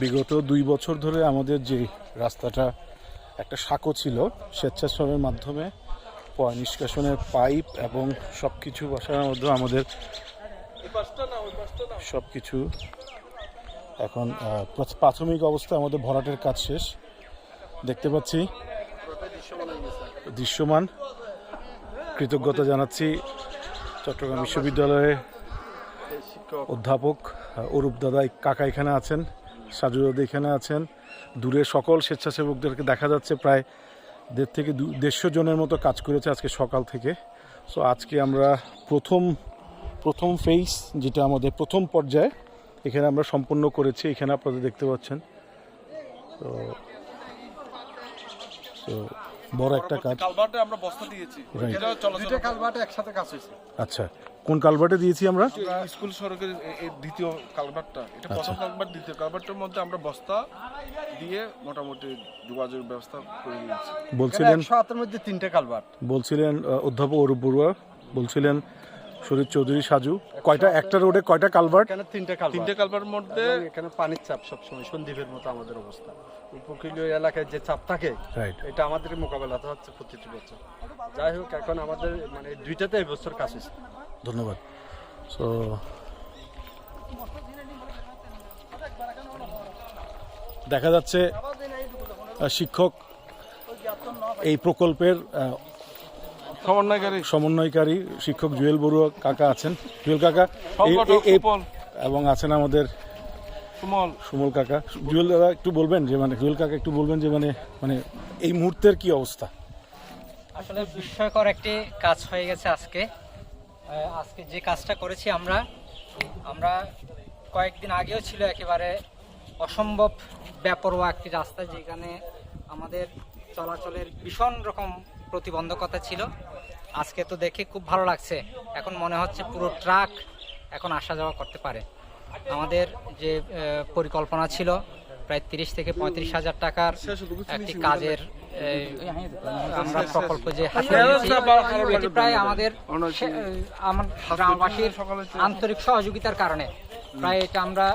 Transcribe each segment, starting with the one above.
বিগত দুই বছর ধরে আমাদের যে রাস্তাটা একটা সাঁকো ছিল, স্বেচ্ছাশ্রমের মাধ্যমে নিষ্কাশনের পাইপ এবং সব কিছু বসানোর মধ্যে আমাদের সব কিছু এখন প্রাথমিক অবস্থায় আমাদের ভরাটের কাজ শেষ। দেখতে পাচ্ছি দৃশ্যমান। কৃতজ্ঞতা জানাচ্ছি চট্টগ্রাম বিশ্ববিদ্যালয়ের অধ্যাপক অরূপ দাদা কাকা এখানে আছেন। সাজু দাদা এখানে আছেন দূরে সকল স্বেচ্ছাসেবকদেরকে দেখা যাচ্ছে প্রায় দেড় থেকে দু দেড়শো জনের মতো কাজ করেছে আজকে সকাল থেকে। সো আজকে আমরা প্রথম প্রথম ফেজ যেটা আমাদের প্রথম পর্যায়ে এখানে আমরা সম্পূর্ণ করেছি এখানে আপনারা দেখতে পাচ্ছেন। তো তো বড় একটা কাজ। আমরা বস্তা দিয়েছি। একসাথে কাজ হয়েছে। আচ্ছা। কোন কালভার্টে দিয়েছি আমরা? স্কুল সড়কের এই দ্বিতীয় কালভার্টটা। এটা প্রথম কালভার্ট দ্বিতীয় কালভার্টের মধ্যে আমরা বস্তা দিয়ে মোটামুটি যোগাযোগ ব্যবস্থা করে দিয়েছি। বলছিলেন হাতের মধ্যে তিনটে কালভার্ট। বলছিলেন অধ্যাপক অরূপ বড়ুয়া বলছিলেন শরীর চৌধুরী সাজু। কয়টা একটা রোডে কয়টা কালভার্ট? এখানে তিনটে কালভার্ট। তিনটে কালভার্টের মধ্যে এখানে পানির চাপ সবসময় সন্দীপের মতো আমাদের অবস্থা। উপকূলীয় এলাকায় যে চাপ থাকে রাইট এটা আমাদের মোকাবেলাতে হচ্ছে প্রতিটি বছর। যাই হোক এখন আমাদের মানে দুইটাতে এই বছর কাজ হয়েছে। ধন্যবাদ। সো দেখা যাচ্ছে শিক্ষক এই প্রকল্পের সমন্বয়কারী। সমন্বয়কারী শিক্ষক জুয়েল বড়ুয়া কাকা আছেন। জুয়েল কাকা এবং আছেন আমাদের সুমল। সুমল কাকা। জুয়েল দাদা একটু বলবেন যে মানে জুয়েল কাকা একটু বলবেন যে মানে মানে এই মুহূর্তের কি অবস্থা? আসলে বিস্ময়কর একটি কাজ হয়ে গেছে আজকে। আজকে যে কাজটা করেছি আমরা আমরা কয়েকদিন আগেও ছিল একেবারে অসম্ভব ব্যাপরোয়া একটি রাস্তা যেখানে আমাদের চলাচলের ভীষণ রকম প্রতিবন্ধকতা ছিল। আজকে তো দেখে খুব ভালো লাগছে। এখন মনে হচ্ছে পুরো ট্রাক এখন আসা যাওয়া করতে পারে। আমাদের যে পরিকল্পনা ছিল প্রায় তিরিশ থেকে পঁয়ত্রিশ হাজার টাকার একটি কাজের আমরা প্রকল্প যে এটি প্রায় আমাদের আমার গ্রামবাসীর আন্তরিক সহযোগিতার কারণে। প্রায় এটা আমরা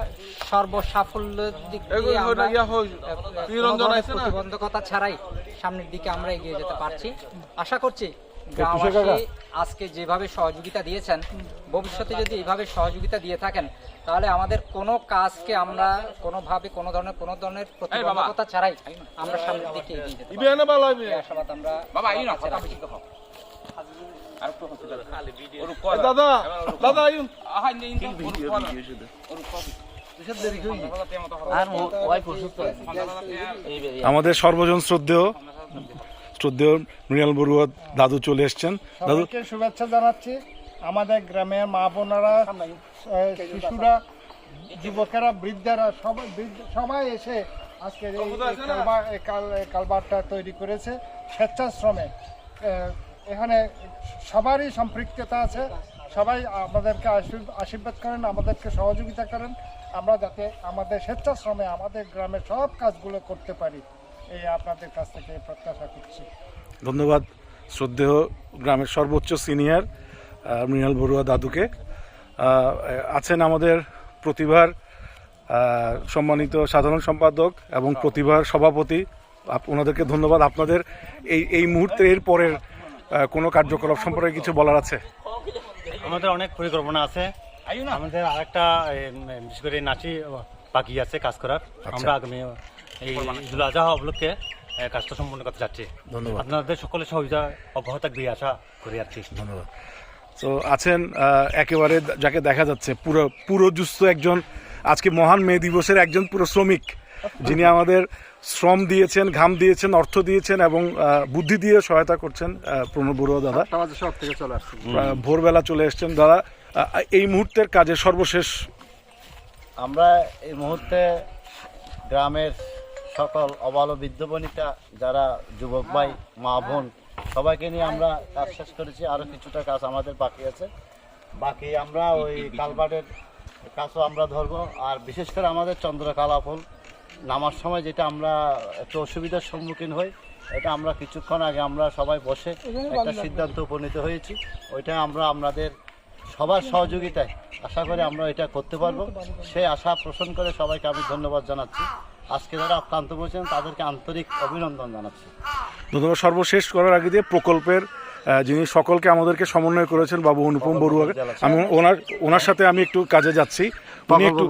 দিক না? প্রতিবন্ধকতা ছাড়াই সামনের দিকে আমরা এগিয়ে যেতে পারছি। আশা করছি কাকা। আজকে যেভাবে সহযোগিতা দিয়েছেন ভবিষ্যতে যদি এইভাবে সহযোগিতা দিয়ে থাকেন তাহলে আমাদের কোনো কাজকে আমরা কোনোভাবে কোনো ধরনের কোনো ধরনের প্রতিবন্ধকতা ছাড়াই আমরা সামনের দিকে এগিয়ে যেতে আশাবাদ আমরা দাদা দাদা আমাদের সর্বজন শ্রদ্ধেয়। শ্রদ্ধেয় মৃণাল বড়ুয়া দাদু চলে এসছেন। দাদু শুভেচ্ছা জানাচ্ছি। আমাদের গ্রামের মা বোনেরা শিশুরা যুবকেরা বৃদ্ধারা সবাই বৃদ্ধ- সবাই এসে আজকে এই এই কালবা- এই কাল- এই কালবারটা তৈরি করেছে। স্বেচ্ছাশ্রমে। এখানে সবারই সম্পৃক্ততা আছে। সবাই আমাদেরকে আশীর্ব- আশীর্বাদ করেন আমাদেরকে সহযোগিতা করেন। আমরা যাতে আমাদের স্বেচ্ছাশ্রমে আমাদের গ্রামের সব কাজগুলো করতে পারি। এই আপনাদের কাছ থেকে প্রত্যাশা করছি। ধন্যবাদ শ্রদ্ধেয় গ্রামের সর্বোচ্চ সিনিয়র মৃণাল বড়ুয়া দাদুকে। আছেন আমাদের প্রতিভার সম্মানিত সাধারণ সম্পাদক এবং প্রতিভার সভাপতি। আপ- ওনাদেরকে ধন্যবাদ। আপনাদের এই এই মুহূর্তে এর পরের কোনো কার্যকলাপ সম্পর্কে কিছু বলার আছে? আমাদের অনেক পরিকল্পনা আছে। আমাদের আরেকটা বিশেষ করে নাচি বাকি আছে কাজ করার। আমরা আগামী এই আজহা উপলক্ষে কাজটা সম্পূর্ণ করতে যাচ্ছি। ধন্যবাদ। আপনাদের সকলের সহযোগিতা অব্যাহত থাকবে আশা করি আর কি ধন্যবাদ। তো আছেন একেবারে যাকে দেখা যাচ্ছে পুরো পুরো জুস্ত একজন আজকে মহান মে দিবসের একজন পুরো শ্রমিক। যিনি আমাদের শ্রম দিয়েছেন ঘাম দিয়েছেন অর্থ দিয়েছেন এবং বুদ্ধি দিয়ে সহায়তা করছেন প্রণব বড়ুয়া দাদা। আমাদের সব থেকে চলে আসছে। ভোরবেলা চলে এসছেন দাদা। এই মুহূর্তের কাজে সর্বশেষ আমরা এই মুহূর্তে গ্রামের সকল অবালো বৃদ্ধ বনিতা যারা যুবক ভাই মা বোন সবাইকে নিয়ে আমরা কাজ শেষ করেছি আরও কিছুটা কাজ আমাদের বাকি আছে। বাকি আমরা ওই কালবাটের কাজও আমরা ধরবো আর বিশেষ করে আমাদের চন্দ্রকালাফল নামার সময় যেটা আমরা একটু অসুবিধার সম্মুখীন হই এটা আমরা কিছুক্ষণ আগে আমরা সবাই বসে একটা সিদ্ধান্ত উপনীত হয়েছি। ওইটা আমরা আমাদের সবার সহযোগিতায় আশা করি আমরা এটা করতে পারব। সেই আশা পোষণ করে সবাইকে আমি ধন্যবাদ জানাচ্ছি। আজকে যারা আক্রান্ত করেছেন তাদেরকে আন্তরিক অভিনন্দন জানাচ্ছি। ধন্যবাদ। সর্বশেষ করার আগে দিয়ে প্রকল্পের যিনি সকলকে আমাদেরকে সমন্বয় করেছেন বাবু অনুপম বড়ুয়াকে আমি ওনার ওনার সাথে আমি একটু কাজে যাচ্ছি। উনি একটু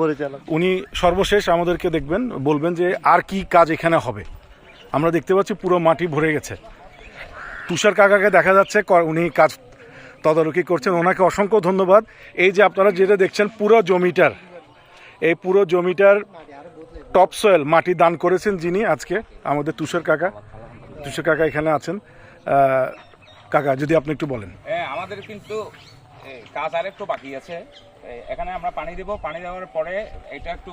উনি সর্বশেষ আমাদেরকে দেখবেন বলবেন যে আর কি কাজ এখানে হবে। আমরা দেখতে পাচ্ছি পুরো মাটি ভরে গেছে। তুষার কাকাকে দেখা যাচ্ছে উনি কাজ তদারকি করছেন। ওনাকে অসংখ্য ধন্যবাদ। এই যে আপনারা যেটা দেখছেন পুরো জমিটার এই পুরো জমিটার টপ সয়েল মাটি দান করেছেন যিনি আজকে আমাদের তুষার কাকা। তুষার কাকা এখানে আছেন। কাকা, যদি আপনি একটু বলেন। হ্যাঁ আমাদের কিন্তু কাজ আর একটু বাকি আছে। এখানে আমরা পানি দেব। পানি দেওয়ার পরে এটা একটু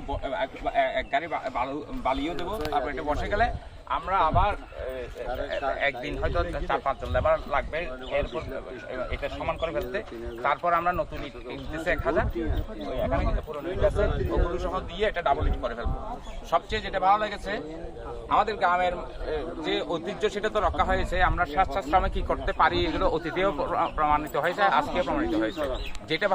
এক- গাড়ি বালিও দেবো। তারপর এটা বসে গেলে আমরা আবার একদিন হয়তো চার পাঁচজন লেবার লাগবে, এরপর এটা সমান করে ফেলতে। তারপর আমরা নতুন ইট এক হাজার। এখানে কিন্তু পুরনো ইট আছে সহ দিয়ে এটা ডাবল ইট করে ফেলব। সবচেয়ে যেটা ভালো লেগেছে, আমাদের গ্রামের যে ঐতিহ্য সেটা তো রক্ষা হয়েছে, আমরা স্বাস্থ্যাশ্রমে কি করতে পারি এগুলো অতীতেও প্রমাণিত হয়েছে, আজকেও প্রমাণিত হয়েছে। যেটা